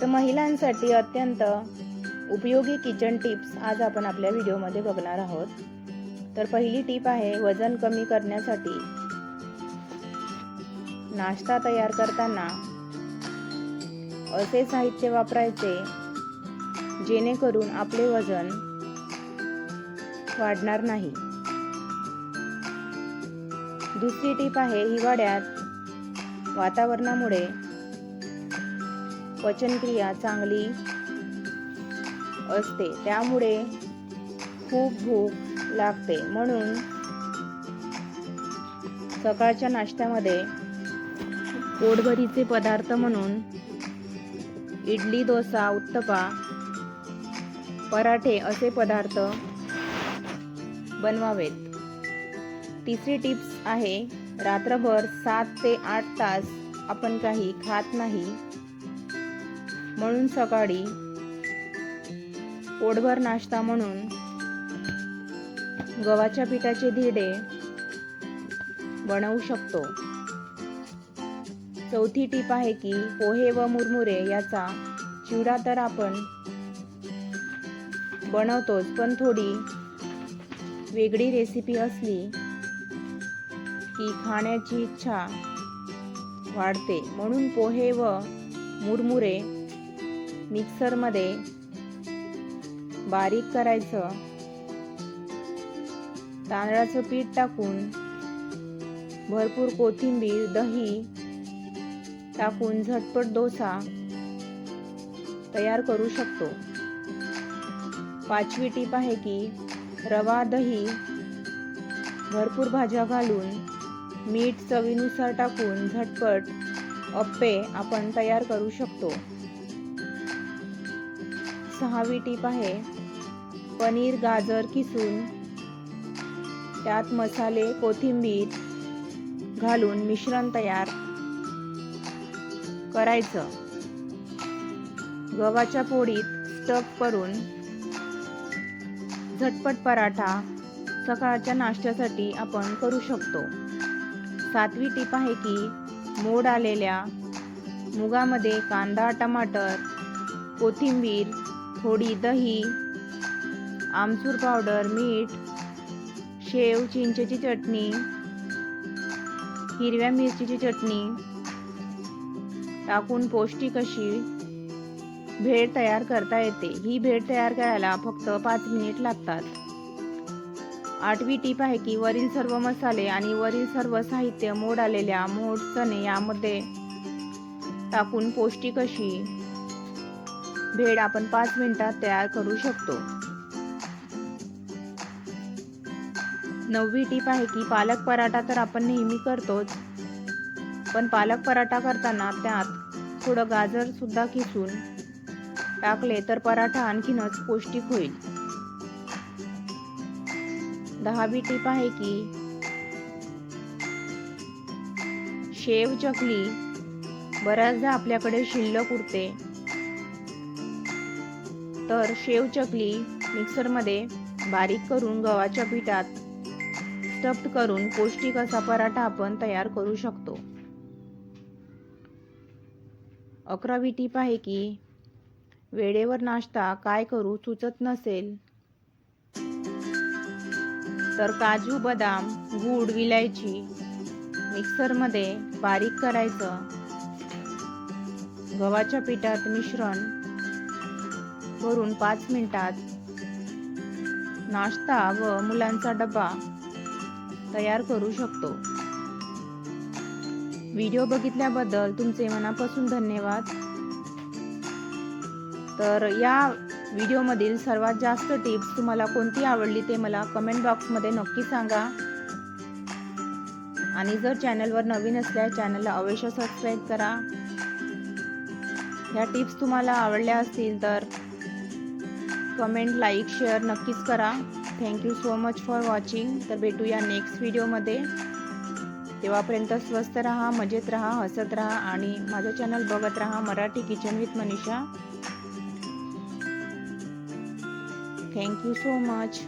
तर महिलांसाठी अत्यंत उपयोगी किचन टिप्स आज आपण आपल्या व्हिडिओमध्ये बघणार आहोत. तर पहिली टीप आहे वजन कमी करण्यासाठी. नाश्ता तयार करताना असे साहित्य वापरायचे जेणेकरून आपले वजन वाढणार नाही. दुसरी टीप आहे हिवाळ्यात वातावरणामुळे पचनक्रिया चांगली असते. त्यामुळे खूप भूक लागते. म्हणून सकाळच्या नाश्त्यामध्ये पोटभरीचे पदार्थ म्हणून इडली डोसा उत्तपा पराठे असे पदार्थ बनवावेत. तिसरी टिप्स आहे रात्रभर सात ते आठ तास आपण काही खात नाही. म्हणून सकाळी पोटभर नाश्ता म्हणून गव्हाच्या पिठाचे धिडे बनवू शकतो. चौथी टीप आहे की पोहे व मुरमुरे याचा चिवडा तर आपण बनवतोच पण थोडी वेगळी रेसिपी असली की खाण्याची इच्छा वाढते. म्हणून पोहे व मुरमुरे मिक्सरमध्ये बारीक करायचं. तांदळाचं पीठ टाकून भरपूर कोथिंबीर दही टाकून झटपट डोसा तयार करू शकतो. पाचवी टीप आहे की रवा दही भरपूर भाज्या घालून मीठ चवीनुसार टाकून झटपट अप्पे आपण तयार करू शकतो. सहावी टीप आहे. पनीर गाजर किसून त्यात मसाले कोथिंबीर घालून मिश्रण तयार करायचं. गव्हाच्या पोळीत स्टफ करून झटपट पराठा सकाळच्या नाश्त्यासाठी आपण करू शकतो. सातवी टीप आहे की मोड आलेल्या मुगामध्ये कांदा टमाटर कोथिंबीर थोडी दही आमचूर पावडर मीठ शेव चिंचेची चटणी हिरव्या मिरचीची चटणी टाकून पौष्टिक अशी भेळ तयार करता येते. ही भेळ तयार करायला फक्त पाच मिनिट लागतात. आठवी टीप आहे की वरील सर्व मसाले आणि वरील सर्व साहित्य मोड आलेल्या मोड चणे यामध्ये टाकून पौष्टिक अशी भेळ आपण पाच मिनिटात तयार करू शकतो. नववी टीप आहे की पालक पराठा तर आपण नेहमी करतोच. पण पालक पराठा करताना त्यात थोडं गाजर सुद्धा किसून टाकले तर पराठा आणखीनच पौष्टिक होईल. दहावी टीप आहे की शेव चकली बऱ्याचदा आपल्याकडे शिल्लक उरते. तर शेव चकली मिक्सरमध्ये बारीक करून गव्हाच्या पिठात स्टफ्ड करून पौष्टिक असा पराठा आपण तयार करू शकतो. अकरावी टीप आहे की वेळेवर नाश्ता काय करू सुचत नसेल. तर काजू बदाम गुड विलायची मिक्सरमध्ये बारीक करायचं. गव्हाच्या पिठात मिश्रण भरून पाच मिनिटात नाश्ता व मुलांचा डबा तयार करू शकतो. व्हिडिओ बघितल्याबद्दल तुमचे मनापासून धन्यवाद. तर या व्हिडिओमधील सर्वात जास्त टिप्स तुम्हाला कोणती आवडली ते मला कमेंट बॉक्समध्ये नक्की सांगा. आणि जर चॅनलवर नवीन असल्यास चॅनलला अवश्य सबस्क्राईब करा. ह्या टिप्स तुम्हाला आवडल्या असतील तर कमेंट लाईक शेअर नक्कीच करा. Thank you so much for watching तर भेटूया नेक्स्ट व्हिडिओमध्ये तेव्हापर्यंत स्वस्त राहा मजेत राहा हसत राहा आणि माझं चॅनल बघत राहा Marathi kitchen with Manisha. Thank you so much